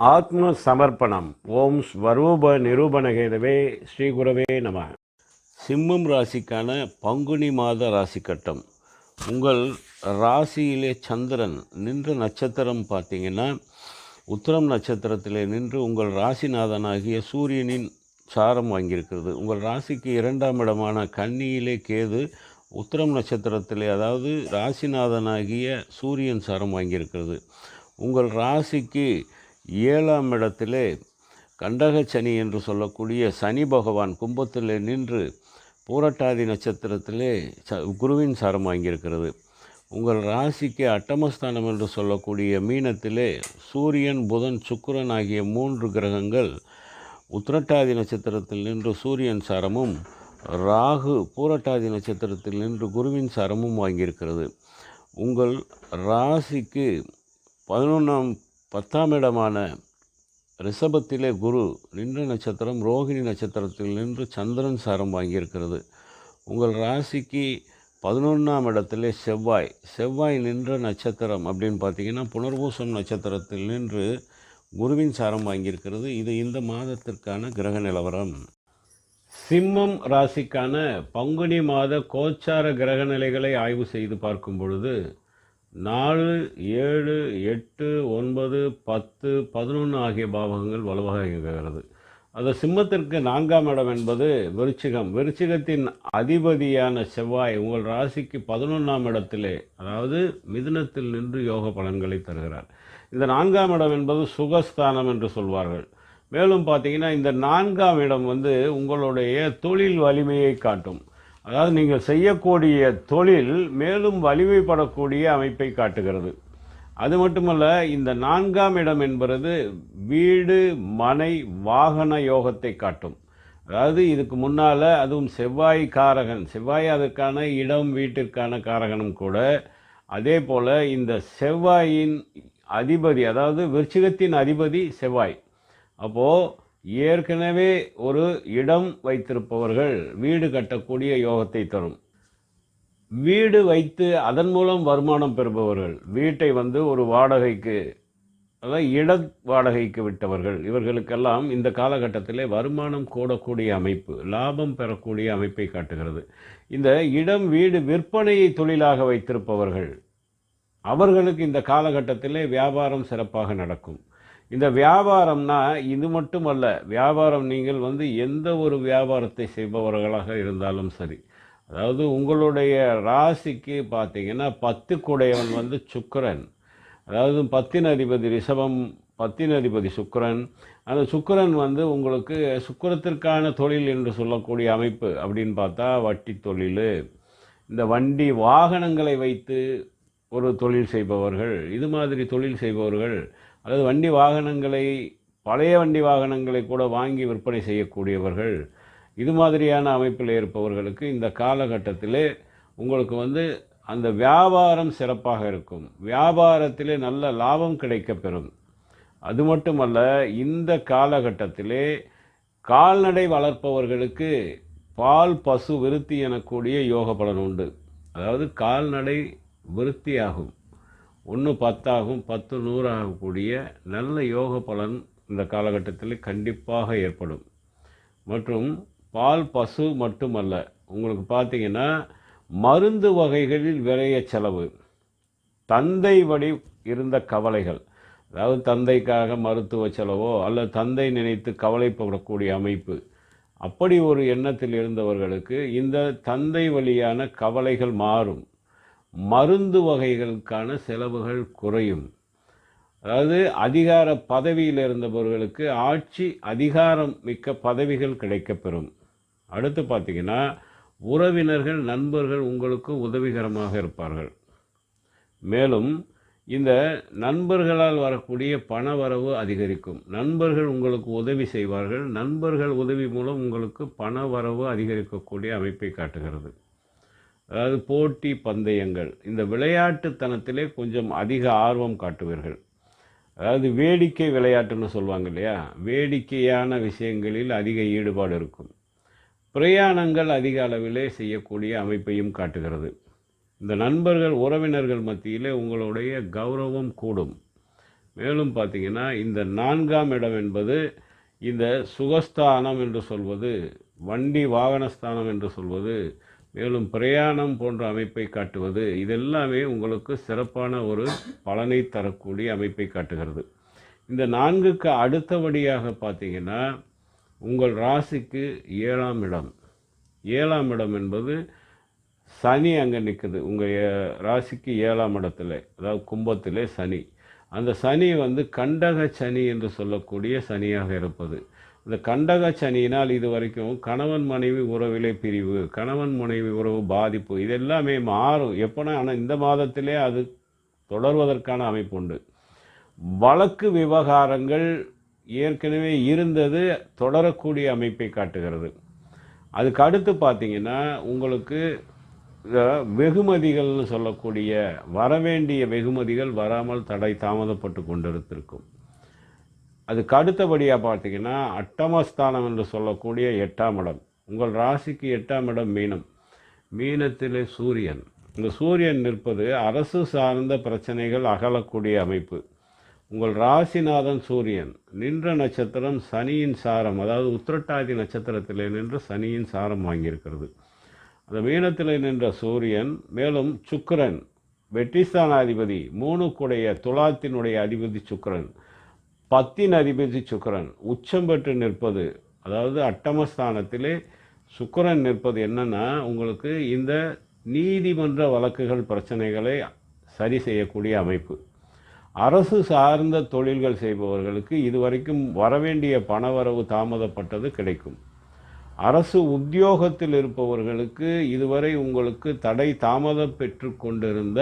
ஆத்ம சமர்ப்பணம் ஓம் ஸ்வரூப நிரூபணகேதவே ஸ்ரீ குரவே நம. சிம்மம் ராசிக்கான பங்குனி மாத ராசி கட்டம் உங்கள் ராசியிலே சந்திரன் நின்ற நட்சத்திரம் பார்த்தீங்கன்னா உத்தரம் நட்சத்திரத்திலே நின்று உங்கள் ராசிநாதனாகிய சூரியனின் சாரம் வாங்கியிருக்கிறது. உங்கள் ராசிக்கு இரண்டாம் இடமான கன்னியிலே கேது உத்தரம் நட்சத்திரத்திலே அதாவது ராசிநாதனாகிய சூரியன் சாரம் வாங்கியிருக்கிறது. உங்கள் ராசிக்கு ஏழாம் இடத்திலே கண்டக சனி என்று சொல்லக்கூடிய சனி பகவான் கும்பத்திலே நின்று பூரட்டாதி நட்சத்திரத்திலே ச குருவின் சாரம் வாங்கியிருக்கிறது. உங்கள் ராசிக்கு அட்டமஸ்தானம் என்று சொல்லக்கூடிய மீனத்திலே சூரியன் புதன் சுக்கிரன் ஆகிய மூன்று கிரகங்கள் உத்திரட்டாதி நட்சத்திரத்தில் நின்று சூரியன் சாரமும் ராகு பூரட்டாதி நட்சத்திரத்தில் நின்று குருவின் சாரமும் வாங்கியிருக்கிறது. உங்கள் ராசிக்கு பதினொன்றாம் பத்தாம் இடமான ரிஷபத்திலே குரு நின்ற நட்சத்திரம் ரோகிணி நட்சத்திரத்தில் நின்று சந்திரன் சாரம் வாங்கியிருக்கிறது. உங்கள் ராசிக்கு பதினொன்றாம் இடத்திலே செவ்வாய். செவ்வாய் நின்ற நட்சத்திரம் அப்படின்னு பார்த்தீங்கன்னா புனர்பூசம் நட்சத்திரத்தில் நின்று குருவின் சாரம் வாங்கியிருக்கிறது. இது இந்த மாதத்திற்கான கிரக நிலவரம். சிம்மம் ராசிக்கான பங்குனி மாத கோச்சார கிரக நிலைகளை ஆய்வு செய்து பார்க்கும் பொழுது நாலு ஏழு எட்டு ஒன்பது பத்து பதினொன்று ஆகிய பாவகங்கள் வலுவாக இயங்குகிறது. அந்த சிம்மத்திற்கு நான்காம் இடம் என்பது விருச்சிகம். விருச்சிகத்தின் அதிபதியான செவ்வாய் உங்கள் ராசிக்கு பதினொன்றாம் இடத்திலே அதாவது மிதுனத்தில் நின்று யோக பலன்களை தருகிறார். இந்த நான்காம் இடம் என்பது சுகஸ்தானம் என்று சொல்வார்கள். மேலும் பார்த்தீங்கன்னா இந்த நான்காம் இடம் வந்து உங்களுடைய தொழில் வலிமையை காட்டும். அதாவது நீங்கள் செய்யக்கூடிய தொழில் மேலும் வலிமைப்படக்கூடிய அமைப்பை காட்டுகிறது. அது மட்டுமல்ல இந்த நான்காம் இடம் என்பது வீடு மனை வாகன யோகத்தை காட்டும். அதாவது இதுக்கு முன்னால் அதுவும் செவ்வாய் காரகன் செவ்வாய் அதற்கான இடம் வீட்டிற்கான காரகனும் கூட. அதே போல் இந்த செவ்வாயின் அதிபதி அதாவது விருச்சிகத்தின் அதிபதி செவ்வாய். அப்போது ஏற்கனவே ஒரு இடம் வைத்திருப்பவர்கள் வீடு கட்டக்கூடிய யோகத்தை தரும். வீடு வைத்து அதன் மூலம் வருமானம் பெறுபவர்கள் வீட்டை வந்து ஒரு வாடகைக்கு அதாவது இட வாடகைக்கு விட்டவர்கள் இவர்களுக்கெல்லாம் இந்த காலகட்டத்தில் வருமானம் கூடக்கூடிய அமைப்பு லாபம் பெறக்கூடிய அமைப்பை காட்டுகிறது. இந்த இடம் வீடு விற்பனையை தொழிலாக வைத்திருப்பவர்கள் அவர்களுக்கு இந்த காலகட்டத்தில் வியாபாரம் சிறப்பாக நடக்கும். இந்த வியாபாரம்னா இது மட்டுமல்ல வியாபாரம் நீங்கள் வந்து எந்த ஒரு வியாபாரத்தை செய்பவர்களாக இருந்தாலும் சரி. அதாவது உங்களுடைய ராசிக்கு பார்த்தீங்கன்னா பத்து குடையவன் வந்து சுக்கரன். அதாவது பத்தின் அதிபதி ரிஷபம் பத்தின் அதிபதி சுக்கரன். அந்த சுக்கரன் வந்து உங்களுக்கு சுக்கிரத்திற்கான தொழில் என்று சொல்லக்கூடிய அமைப்பு அப்படின்னு பார்த்தா வட்டி தொழில் இந்த வண்டி வாகனங்களை வைத்து ஒரு தொழில் செய்பவர்கள் இது மாதிரி தொழில் செய்பவர்கள் அல்லது வண்டி வாகனங்களை பழைய வண்டி வாகனங்களை கூட வாங்கி விற்பனை செய்யக்கூடியவர்கள் இது மாதிரியான அமைப்பில் இருப்பவர்களுக்கு இந்த காலகட்டத்திலே உங்களுக்கு வந்து அந்த வியாபாரம் சிறப்பாக இருக்கும். வியாபாரத்திலே நல்ல லாபம் கிடைக்கப்பெறும். அது மட்டுமல்ல இந்த காலகட்டத்திலே கால்நடை வளர்ப்பவர்களுக்கு பால் பசு விருத்தி எனக்கூடிய யோக பலன் உண்டு. அதாவது கால்நடை விருத்தியாகும். ஒன்று பத்தாகும் பத்து நூறாகக்கூடிய நல்ல யோக பலன் இந்த காலகட்டத்தில் கண்டிப்பாக ஏற்படும். மற்றும் பால் பசு மட்டுமல்ல உங்களுக்கு பார்த்தீங்கன்னா மருந்து வகைகளில் விரைய செலவு தந்தை வழி இருந்த கவலைகள் அதாவது தந்தைக்காக மருத்துவ செலவோ அல்லது தந்தை நினைத்து கவலைப்படக்கூடிய அமைப்பு அப்படி ஒரு எண்ணத்தில் இருந்தவர்களுக்கு இந்த தந்தை வழியான கவலைகள் மாறும். மருந்து வகைகளுக்கான செலவுகள் குறையும். அதாவது அதிகார பதவியில் இருந்தவர்களுக்கு ஆட்சி அதிகாரம் மிக்க பதவிகள் கிடைக்கப்பெறும். அடுத்து பார்த்தீங்கன்னா உறவினர்கள் நண்பர்கள் உங்களுக்கு உதவிகரமாக இருப்பார்கள். மேலும் இந்த நண்பர்களால் வரக்கூடிய பண வரவு அதிகரிக்கும். நண்பர்கள் உங்களுக்கு உதவி செய்வார்கள். நண்பர்கள் உதவி மூலம் உங்களுக்கு பண வரவு அதிகரிக்கக்கூடிய அமைப்பை காட்டுகிறது. அதாவது போட்டி பந்தயங்கள். இந்த விளையாட்டுத்தனத்திலே கொஞ்சம் அதிக ஆர்வம் காட்டுவீர்கள். அதாவது வேடிக்கை விளையாட்டுன்னு சொல்லுவாங்க இல்லையா? வேடிக்கையான விஷயங்களில் அதிக ஈடுபாடு இருக்கும். பிரயாணங்கள் அதிக அளவிலே செய்யக்கூடிய அமைப்பையும் காட்டுகிறது. இந்த நண்பர்கள் உறவினர்கள் மத்தியிலே உங்களுடைய கௌரவம் கூடும். மேலும் பார்த்தீங்கன்னா இந்த நான்காம் இடம் என்பது இந்த சுகஸ்தானம் என்று சொல்வது வண்டி வாகனஸ்தானம் என்று சொல்வது மேலும் பிரயாணம் போன்ற அமைப்பை காட்டுவது இதெல்லாமே உங்களுக்கு சிறப்பான ஒரு பலனை தரக்கூடிய அமைப்பை காட்டுகிறது. இந்த நான்குக்கு அடுத்தபடியாக பார்த்தீங்கன்னா உங்கள் ராசிக்கு ஏழாம் இடம். ஏழாம் இடம் என்பது சனி அங்கே நிற்குது உங்கள் ராசிக்கு ஏழாம் இடத்துல அதாவது கும்பத்திலே சனி. அந்த சனி வந்து கண்டக சனி என்று சொல்லக்கூடிய சனியாக இருப்பது. இந்த கண்டக சனியினால் இது வரைக்கும் கணவன் மனைவி உறவிலே பிரிவு கணவன் மனைவி உறவு பாதிப்பு இது எல்லாமே மாறும். எப்போனா ஆனால் இந்த மாதத்திலே அது தொடர்வதற்கான அமைப்பு உண்டு. வழக்கு விவகாரங்கள் ஏற்கனவே இருந்தது தொடரக்கூடிய அமைப்பை காட்டுகிறது. அதுக்கு அடுத்து பார்த்தீங்கன்னா உங்களுக்கு வெகுமதிகள்னு சொல்லக்கூடிய வரவேண்டிய வெகுமதிகள் வராமல் தடை தாமதப்பட்டு கொண்டிருந்திருக்கும். அதுக்கு அடுத்தபடியாக பார்த்தீங்கன்னா அட்டமஸ்தானம் என்று சொல்லக்கூடிய எட்டாம் இடம். உங்கள் ராசிக்கு எட்டாம் இடம் மீனம். மீனத்திலே சூரியன். இந்த சூரியன் நிற்பது அரசு சார்ந்த பிரச்சனைகள் அகலக்கூடிய அமைப்பு. உங்கள் ராசிநாதன் சூரியன். நின்ற நட்சத்திரம் சனியின் சாரம் அதாவது உத்திரட்டாதி நட்சத்திரத்திலே நின்று சனியின் சாரம் வாங்கியிருக்கிறது. அந்த மீனத்தில் நின்ற சூரியன் மேலும் சுக்கரன் வெற்றிஸ்தானாதிபதி மூணுக்குடைய துலாத்தினுடைய அதிபதி சுக்கரன். பத்தின் அதிபதி சுக்கிரன். உச்சம் பெற்று நிற்பது அதாவது அட்டமஸ்தானத்திலே சுக்கரன் நிற்பது என்னன்னா உங்களுக்கு இந்த நீதிமன்ற வழக்குகள் பிரச்சனைகளை சரி செய்யக்கூடிய அமைப்பு. அரசு சார்ந்த தொழில்கள் செய்பவர்களுக்கு இதுவரைக்கும் வரவேண்டிய பணவரவு தாமதப்பட்டது கிடைக்கும். அரசு உத்தியோகத்தில் இருப்பவர்களுக்கு இதுவரை உங்களுக்கு தடை தாமதம் பெற்று கொண்டிருந்த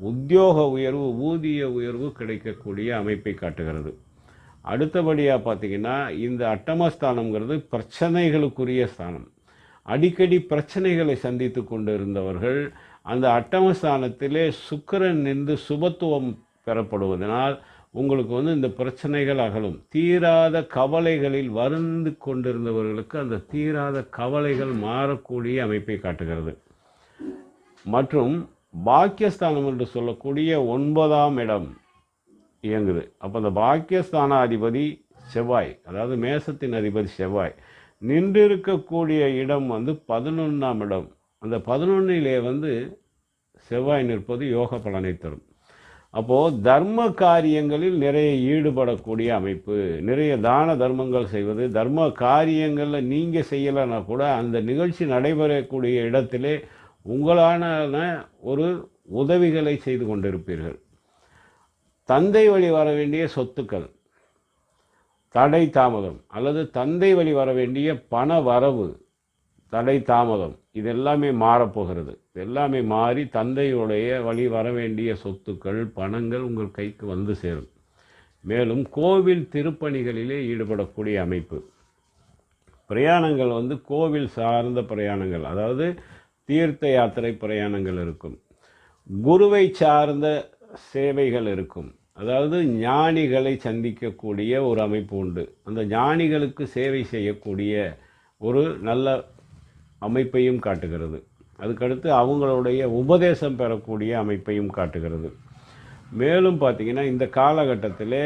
உத்தியோக உயர்வு ஊதிய உயர்வு கிடைக்கக்கூடிய அமைப்பை காட்டுகிறது. அடுத்தபடியாக பார்த்தீங்கன்னா இந்த அட்டமஸ்தானம்ங்கிறது பிரச்சனைகளுக்குரிய ஸ்தானம். அடிக்கடி பிரச்சனைகளை சந்தித்து கொண்டு இருந்தவர்கள் அந்த அட்டமஸ்தானத்திலே சுக்கரன் நின்று சுபத்துவம் பெறப்படுவதனால் உங்களுக்கு வந்து இந்த பிரச்சனைகள் அகலும். தீராத கவலைகளில் வருந்து கொண்டிருந்தவர்களுக்கு அந்த தீராத கவலைகள் மாறக்கூடிய அமைப்பை காட்டுகிறது. மற்றும் பாக்கியஸ்தானம் என்று சொல்லக்கூடிய ஒன்பதாம் இடம் இயங்குது. அப்போ அந்த பாக்கியஸ்தான அதிபதி செவ்வாய் அதாவது மேசத்தின் அதிபதி செவ்வாய். நின்றிருக்கக்கூடிய இடம் வந்து பதினொன்றாம் இடம். அந்த பதினொன்னிலே வந்து செவ்வாய் நிற்பது யோக பலனை தரும். அப்போது தர்ம காரியங்களில் நிறைய ஈடுபடக்கூடிய அமைப்பு நிறைய தான தர்மங்கள் செய்வது தர்ம காரியங்களில் நீங்கள் செய்யலைன்னா கூட அந்த நிகழ்ச்சி நடைபெறக்கூடிய இடத்திலே உங்களான ஒரு உதவிகளை செய்து கொண்டிருப்பீர்கள். தந்தை வழி வர வேண்டிய சொத்துக்கள் தடை தாமதம் அல்லது தந்தை வழி வர வேண்டிய பண வரவு தடை தாமதம் இது எல்லாமே மாறப்போகிறது. எல்லாமே மாறி தந்தையுடைய வழி வர வேண்டிய சொத்துக்கள் பணங்கள் உங்கள் கைக்கு வந்து சேரும். மேலும் கோவில் திருப்பணிகளிலே ஈடுபடக்கூடிய அமைப்பு. பிரயாணங்கள் வந்து கோவில் சார்ந்த பிரயாணங்கள். அதாவது தீர்த்த யாத்திரை பிரயாணங்கள் இருக்கும். குருவை சார்ந்த சேவைகள் இருக்கும். அதாவது ஞானிகளை சந்திக்கக்கூடிய ஒரு அமைப்பு உண்டு. அந்த ஞானிகளுக்கு சேவை செய்யக்கூடிய ஒரு நல்ல அமைப்பையும் காட்டுகிறது. அதுக்கடுத்து அவங்களுடைய உபதேசம் பெறக்கூடிய அமைப்பையும் காட்டுகிறது. மேலும் பார்த்தீங்கன்னா இந்த காலகட்டத்தில்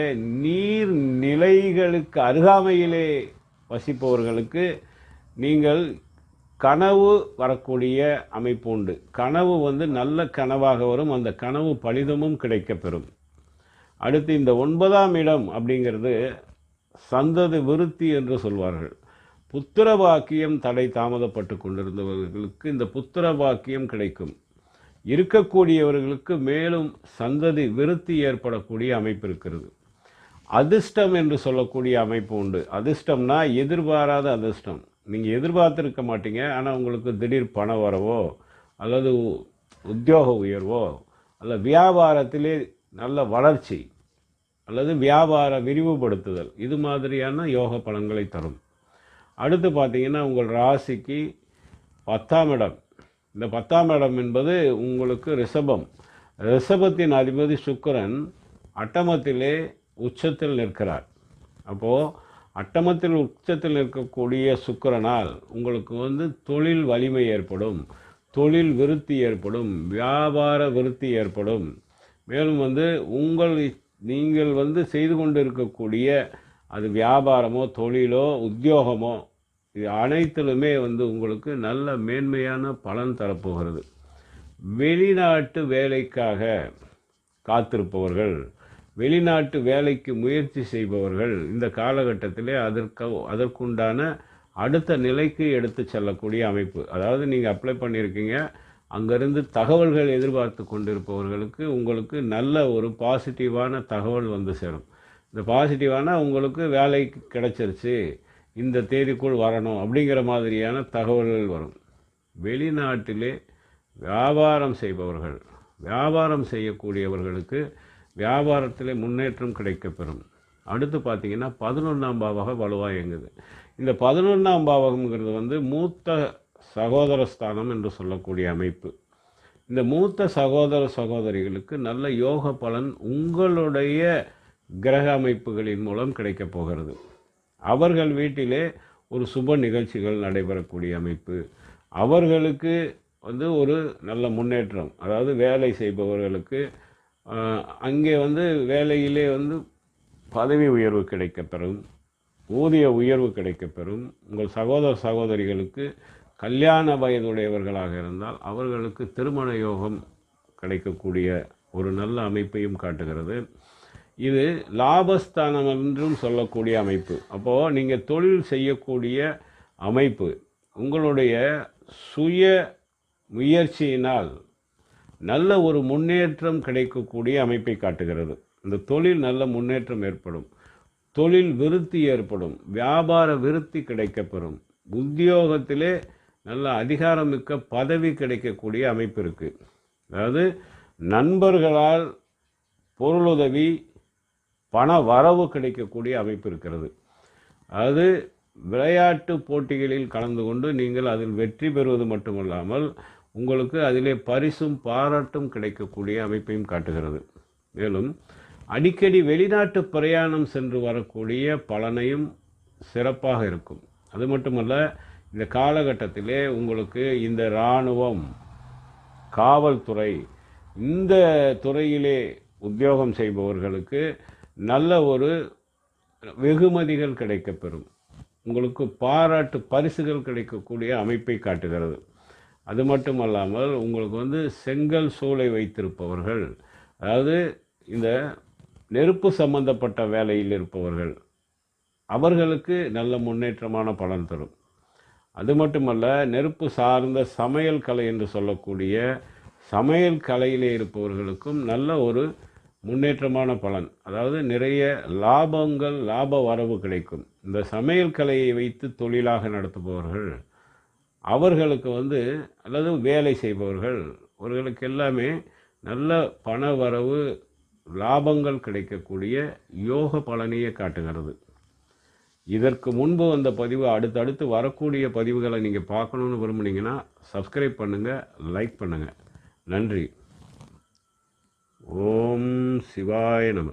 நீர் நிலைகளுக்கு அருகாமையிலே வசிப்பவர்களுக்கு நீங்கள் கனவு வரக்கூடிய அமைப்பு உண்டு. கனவு வந்து நல்ல கனவாக வரும். அந்த கனவு பலிதமும் கிடைக்கப்பெறும். அடுத்து இந்த ஒன்பதாம் இடம் அப்படிங்கிறது சந்ததி விருத்தி என்று சொல்வார்கள். புத்திர பாக்கியம் தடை தாமதப்பட்டு கொண்டிருந்தவர்களுக்கு இந்த புத்திர பாக்கியம் கிடைக்கும். இருக்கக்கூடியவர்களுக்கு மேலும் சந்ததி விருத்தி ஏற்படக்கூடிய அமைப்பு இருக்கிறது. அதிர்ஷ்டம் என்று சொல்லக்கூடிய அமைப்பு உண்டு. அதிர்ஷ்டம்னா எதிர்பாராத அதிர்ஷ்டம். நீங்கள் எதிர்பார்த்துருக்க மாட்டீங்க. ஆனால் உங்களுக்கு திடீர் பண வரவோ அல்லது உத்தியோக உயர்வோ அல்ல வியாபாரத்திலே நல்ல வளர்ச்சி அல்லது வியாபார விரிவுபடுத்துதல் இது மாதிரியான யோக பலன்களை தரும். அடுத்து பார்த்தீங்கன்னா உங்கள் ராசிக்கு பத்தாம் இடம். இந்த பத்தாம் இடம் என்பது உங்களுக்கு ரிஷபம். ரிஷபத்தின் அதிபதி சுக்கரன் அட்டமத்திலே உச்சத்தில் நிற்கிறார். அப்போது அட்டமத்தில் உச்சத்தில் இருக்கக்கூடிய சுக்கிரனால் உங்களுக்கு வந்து தொழில் வலிமை ஏற்படும். தொழில் விருத்தி ஏற்படும். வியாபார விருத்தி ஏற்படும். மேலும் வந்து உங்கள் நீங்கள் வந்து செய்து கொண்டு இருக்கக்கூடிய அது வியாபாரமோ தொழிலோ உத்தியோகமோ இது அனைத்திலுமே வந்து உங்களுக்கு நல்ல மேன்மையான பலன் தரப்போகிறது. வெளிநாட்டு வேலைக்காக காத்திருப்பவர்கள் வெளிநாட்டு வேலைக்கு முயற்சி செய்பவர்கள் இந்த காலகட்டத்திலே அதற்கு அதற்குண்டான அடுத்த நிலைக்கு எடுத்து செல்லக்கூடிய அமைப்பு. அதாவது நீங்கள் அப்ளை பண்ணியிருக்கீங்க அங்கேருந்து தகவல்கள் எதிர்பார்த்து கொண்டிருப்பவர்களுக்கு உங்களுக்கு நல்ல ஒரு பாசிட்டிவான தகவல் வந்து சேரும். இந்த பாசிட்டிவான உங்களுக்கு வேலை கிடைச்சிருச்சு இந்த தேதிக்குள் வரணும் அப்படிங்கிற மாதிரியான தகவல்கள் வரும். வெளிநாட்டிலே வியாபாரம் செய்பவர்கள் வியாபாரம் செய்யக்கூடியவர்களுக்கு வியாபாரத்தில் முன்னேற்றம் கிடைக்கப்பெறும். அடுத்து பார்த்திங்கன்னா பதினொன்றாம் பாவக வலுவாக இயங்குது. இந்த பதினொன்றாம் பாவகம்ங்கிறது வந்து மூத்த சகோதர ஸ்தானம் என்று சொல்லக்கூடிய அமைப்பு. இந்த மூத்த சகோதர சகோதரிகளுக்கு நல்ல யோக பலன் உங்களுடைய கிரக அமைப்புகளின் மூலம் கிடைக்கப் போகிறது. அவர்கள் வீட்டிலே ஒரு சுப நிகழ்ச்சிகள் நடைபெறக்கூடிய அமைப்பு. அவர்களுக்கு வந்து ஒரு நல்ல முன்னேற்றம். அதாவது வேலை செய்பவர்களுக்கு அங்கே வந்து வேலையிலே வந்து பதவி உயர்வு கிடைக்கப்பெறும். ஊதிய உயர்வு கிடைக்கப்பெறும். உங்கள் சகோதர சகோதரிகளுக்கு கல்யாண வயதுடையவர்களாக இருந்தால் அவர்களுக்கு திருமண யோகம் கிடைக்கக்கூடிய ஒரு நல்ல அமைப்பையும் காட்டுகிறது. இது லாபஸ்தானம் என்றும் சொல்லக்கூடிய அமைப்பு. அப்போது நீங்கள் தொழில் செய்யக்கூடிய அமைப்பு. உங்களுடைய சுய முயற்சியினால் நல்ல ஒரு முன்னேற்றம் கிடைக்கக்கூடிய அமைப்பை காட்டுகிறது. இந்த தொழில் நல்ல முன்னேற்றம் ஏற்படும். தொழில் விருத்தி ஏற்படும். வியாபார விருத்தி கிடைக்கப்பெறும். உத்தியோகத்திலே நல்ல அதிகாரமிக்க பதவி கிடைக்கக்கூடிய அமைப்பு இருக்குது அதாவது நண்பர்களால் பொருளுதவி பண வரவு கிடைக்கக்கூடிய அமைப்பு இருக்கிறது. அது விளையாட்டு போட்டிகளில் கலந்து கொண்டு நீங்கள் அதில் வெற்றி பெறுவது மட்டுமல்லாமல் உங்களுக்கு அதிலே பரிசும் பாராட்டும் கிடைக்கக்கூடிய அமைப்பையும் காட்டுகிறது. மேலும் அடிக்கடி வெளிநாட்டு பிரயாணம் சென்று வரக்கூடிய பலனையும் சிறப்பாக இருக்கும். அது மட்டுமல்ல இந்த காலகட்டத்திலே உங்களுக்கு இந்த இராணுவம் காவல்துறை இந்த துறையிலே உத்தியோகம் செய்பவர்களுக்கு நல்ல ஒரு வெகுமதிகள் கிடைக்கப்பெறும். உங்களுக்கு பாராட்டு பரிசுகள் கிடைக்கக்கூடிய அமைப்பை காட்டுகிறது. அது மட்டுமல்லாமல் உங்களுக்கு வந்து செங்கல் சூளை வைத்திருப்பவர்கள் அதாவது இந்த நெருப்பு சம்பந்தப்பட்ட வேலையில் இருப்பவர்கள் அவர்களுக்கு நல்ல முன்னேற்றமான பலன் தரும். அது மட்டுமல்ல நெருப்பு சார்ந்த சமையல் கலை என்று சொல்லக்கூடிய சமையல் கலையிலே இருப்பவர்களுக்கும் நல்ல ஒரு முன்னேற்றமான பலன். அதாவது நிறைய லாபங்கள் லாப வரவு கிடைக்கும். இந்த சமையல் கலையை வைத்து தொழிலாக நடத்துபவர்கள் அவர்களுக்கு வந்து அல்லது வேலை செய்பவர்கள் அவர்களுக்கு எல்லாமே நல்ல பண வரவு லாபங்கள் கிடைக்கக்கூடிய யோக பலனையே காட்டுகிறது. இதற்கு முன்பு வந்த பதிவு அடுத்தடுத்து வரக்கூடிய பதிவுகளை நீங்கள் பார்க்கணுன்னு விரும்புனீங்கன்னா சப்ஸ்கிரைப் பண்ணுங்கள் லைக் பண்ணுங்கள் நன்றி. ஓம் சிவாய நம.